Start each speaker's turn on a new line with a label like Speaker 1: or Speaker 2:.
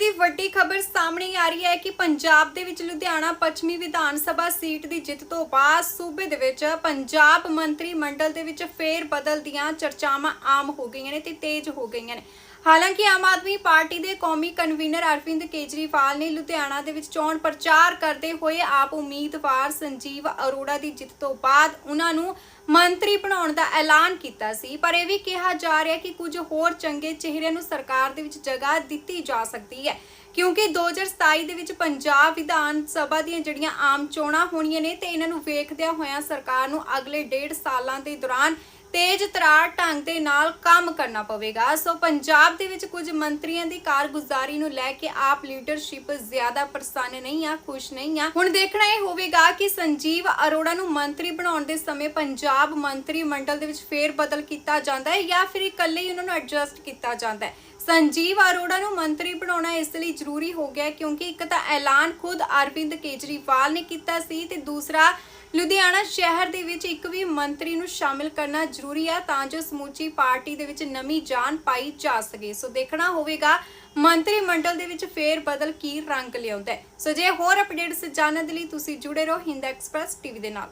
Speaker 1: ਦੀ ਵੱਡੀ ਖਬਰ ਸਾਹਮਣੇ ਆ ਰਹੀ ਹੈ ਕਿ ਪੰਜਾਬ ਦੇ ਵਿੱਚ ਲੁਧਿਆਣਾ ਪੱਛਮੀ ਵਿਧਾਨ ਸਭਾ ਸੀਟ ਦੀ ਜਿੱਤ ਤੋਂ ਬਾਅਦ ਸੂਬੇ ਦੇ ਵਿੱਚ ਪੰਜਾਬ ਮੰਤਰੀ ਮੰਡਲ ਦੇ ਵਿੱਚ ਫੇਰ ਬਦਲ ਦੀਆਂ ਚਰਚਾਵਾਂ ਆਮ ਹੋ ਗਈਆਂ ਨੇ ਤੇ ਤੇਜ਼ ਹੋ ਗਈਆਂ ਨੇ। ਹਾਲਾਂਕਿ ਆਮ ਆਦਮੀ ਪਾਰਟੀ ਦੇ ਕੌਮੀ ਕਨਵੀਨਰ ਅਰਵਿੰਦ ਕੇਜਰੀਵਾਲ ਨੇ ਲੁਧਿਆਣਾ ਦੇ ਵਿੱਚ ਚੋਣ ਪ੍ਰਚਾਰ ਕਰਦੇ ਹੋਏ ਆਪ ਉਮੀਦਵਾਰ ਸੰਜੀਵ ਅਰੋੜਾ ਦੀ ਜਿੱਤ ਤੋਂ ਬਾਅਦ ਉਹਨਾਂ ਨੂੰ ਮੰਤਰੀ ਬਣਾਉਣ ਦਾ ਐਲਾਨ ਕੀਤਾ ਸੀ। ਪਰ ਇਹ ਵੀ ਕਿਹਾ ਜਾ ਰਿਹਾ ਕਿ ਕੁਝ ਹੋਰ ਚੰਗੇ ਚਿਹਰਿਆਂ ਨੂੰ ਸਰਕਾਰ ਦੇ ਵਿੱਚ ਜਗ੍ਹਾ ਦਿੱਤੀ ਜਾ ਸਕਦੀ ਹੈ। ਕਿਉਂਕਿ 2027 ਦੇ ਵਿੱਚ ਪੰਜਾਬ ਵਿਧਾਨ ਸਭਾ ਦੀਆਂ ਜਿਹੜੀਆਂ ਆਮ ਚੋਣਾਂ ਹੋਣੀਆਂ ਨੇ ਤੇ ਇਹਨਾਂ ਨੂੰ ਵੇਖਦਿਆਂ ਹੋਇਆਂ ਸਰਕਾਰ ਨੂੰ ਅਗਲੇ ਡੇਢ ਸਾਲਾਂ ਦੇ ਦੌਰਾਨ ਤੇਜ਼ ਤਰਾਰ ਢੰਗ ਦੇ ਨਾਲ ਕੰਮ ਕਰਨਾ ਪਵੇਗਾ। ਸੋ ਪੰਜਾਬ ਦੇ ਵਿੱਚ ਕੁਝ ਮੰਤਰੀਆਂ ਦੀ ਕਾਰਗੁਜ਼ਾਰੀ ਨੂੰ ਲੈ ਕੇ ਆਪ ਲੀਡਰਸ਼ਿਪ ਜ਼ਿਆਦਾ ਪ੍ਰਸੰਨ ਨਹੀਂ ਆ, ਖੁਸ਼ ਨਹੀਂ ਆ। ਹੁਣ ਦੇਖਣਾ ਇਹ ਹੋਵੇਗਾ ਕਿ ਸੰਜੀਵ ਅਰੋੜਾ ਨੂੰ ਮੰਤਰੀ ਬਣਾਉਣ ਦੇ ਸਮੇਂ ਪੰਜਾਬ ਮੰਤਰੀ ਮੰਡਲ ਦੇ ਵਿੱਚ ਫੇਰ ਬਦਲ ਕੀਤਾ ਜਾਂਦਾ ਹੈ ਜਾਂ ਫਿਰ ਇਕੱਲੇ ਹੀ ਉਹਨਾਂ ਨੂੰ ਐਡਜਸਟ ਕੀਤਾ ਜਾਂਦਾ ਹੈ। ਸੰਜੀਵ ਅਰੋੜਾ ਨੂੰ ਮੰਤਰੀ ਬਣਾਉਣਾ ਇਸ ਲਈ ਜ਼ਰੂਰੀ ਹੋ ਗਿਆ ਕਿਉਂਕਿ ਇੱਕ ਤਾਂ ਐਲਾਨ ਖੁਦ ਅਰਵਿੰਦ ਕੇਜਰੀਵਾਲ ਨੇ ਕੀਤਾ ਸੀ ਤੇ ਦੂਸਰਾ, ਲੁਧਿਆਣਾ ਸ਼ਹਿਰ ਦੇ ਵਿੱਚ ਇੱਕ ਵੀ ਮੰਤਰੀ ਨੂੰ ਸ਼ਾਮਿਲ ਕਰਨਾ ਜ਼ਰੂਰੀ ਹੈ ਤਾਂ ਜੋ ਸਮੂਚੀ ਪਾਰਟੀ ਦੇ ਵਿੱਚ ਨਵੀਂ ਜਾਨ ਪਾਈ ਜਾ ਸਕੇ। ਸੋ ਦੇਖਣਾ ਹੋਵੇਗਾ, ਮੰਤਰੀ ਮੰਡਲ ਦੇ ਵਿੱਚ ਫੇਰ ਬਦਲ ਕੀ ਰੰਗ ਲਿਆਉਂਦਾ ਹੈ। ਸੋ ਜੇ ਹੋਰ ਅਪਡੇਟਸ ਜਾਣਨ ਦੇ ਲਈ ਤੁਸੀਂ ਜੁੜੇ ਰਹੋ ਹਿੰਦ ਐਕਸਪ੍ਰੈਸ ਟੀਵੀ ਦੇ ਨਾਲ।